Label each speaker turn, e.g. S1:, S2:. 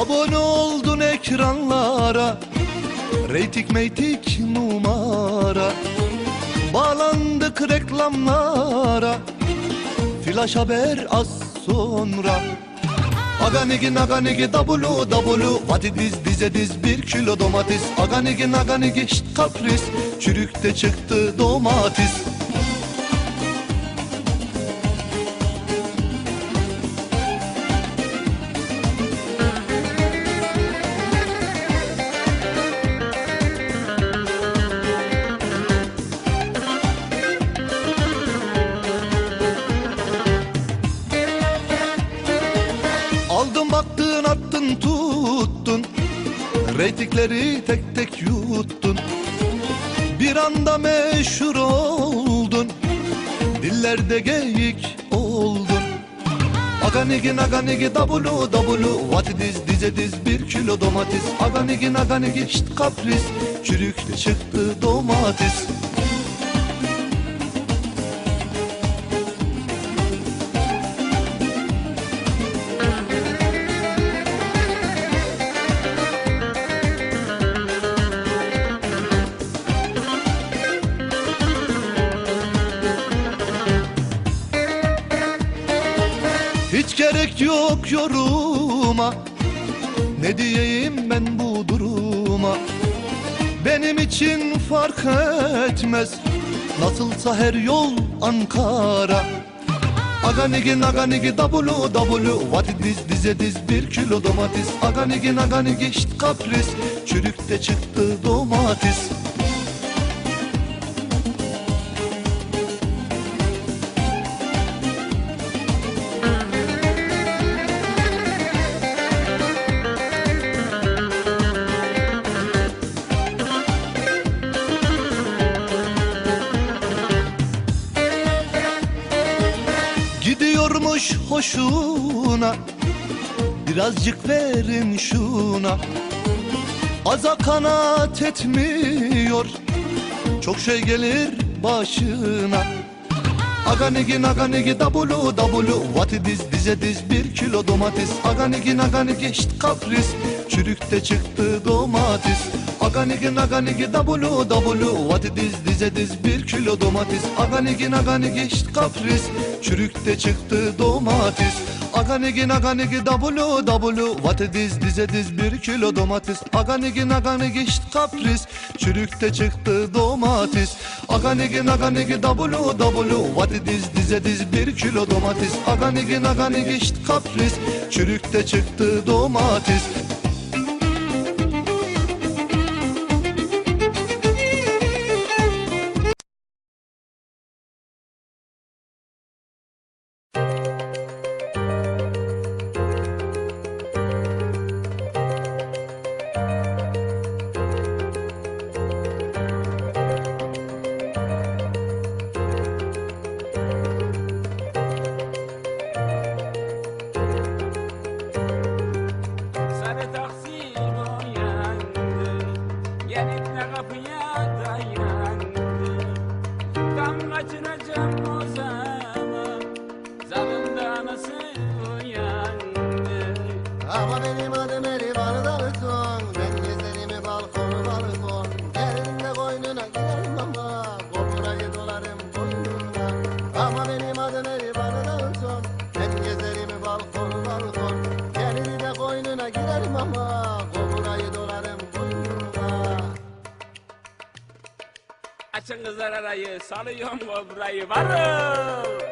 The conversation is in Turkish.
S1: Abone oldun ekranlara Reytik meytik numara. Bağlandık reklamlara Flash haber az sonra. Aganigi naganigi dabulu dabulu Patates dize diz bir kilo domates. Aganigi naganigi şşt kapris Çürükte çıktı domates Aldın baktın attın tuttun. Reytingleri tek tek yuttun. Bir anda meşhur oldun. Dillerde geyik oldun. Aganigi naganigi dabulu dabulu is dize diz bir kilo domates. Aganigi naganigi şşt kapris. Çürükte çıktı domates gerek yok yoruma. Ne diyeyim ben bu duruma? Benim için fark etmez. Nasılsa her yol Ankara. Aganigi naganigi dabulu dabulu What it is dize diz bir kilo domates. Aganigi naganigi şşt kapris. Çürükte çıktı domates Hoşuna Birazcık verin şuna. Aza kanat etmiyor Çok şey gelir başına. Aganigi naganigi dabulu dabulu What it is dize diz bir kilo domates. Aganigi naganigi şşt kapris. Çürükte çıktı domates Aganigi naganigi dabulu dabulu What it is dize diz bir kilo domates. Aganigi naganigi şşt kapris. Çürükte çıktı domates. Aganigi naganigi dabulu dabulu What it is dize diz bir kilo domates. Aganigi naganigi şşt kapris. Çürükte çıktı domates. Aganigi naganigi dabulu dabulu What it is dize diz bir kilo domates. Aganigi naganigi şşt kapris. Çürükte çıktı domates
S2: Adım Erivan Dalton Ben gezerim balkon balkon Gelin de koynuna girerim ama Koburayı dolarım boynuna
S3: Açın kızlar arayı salıyorum kobrayı varın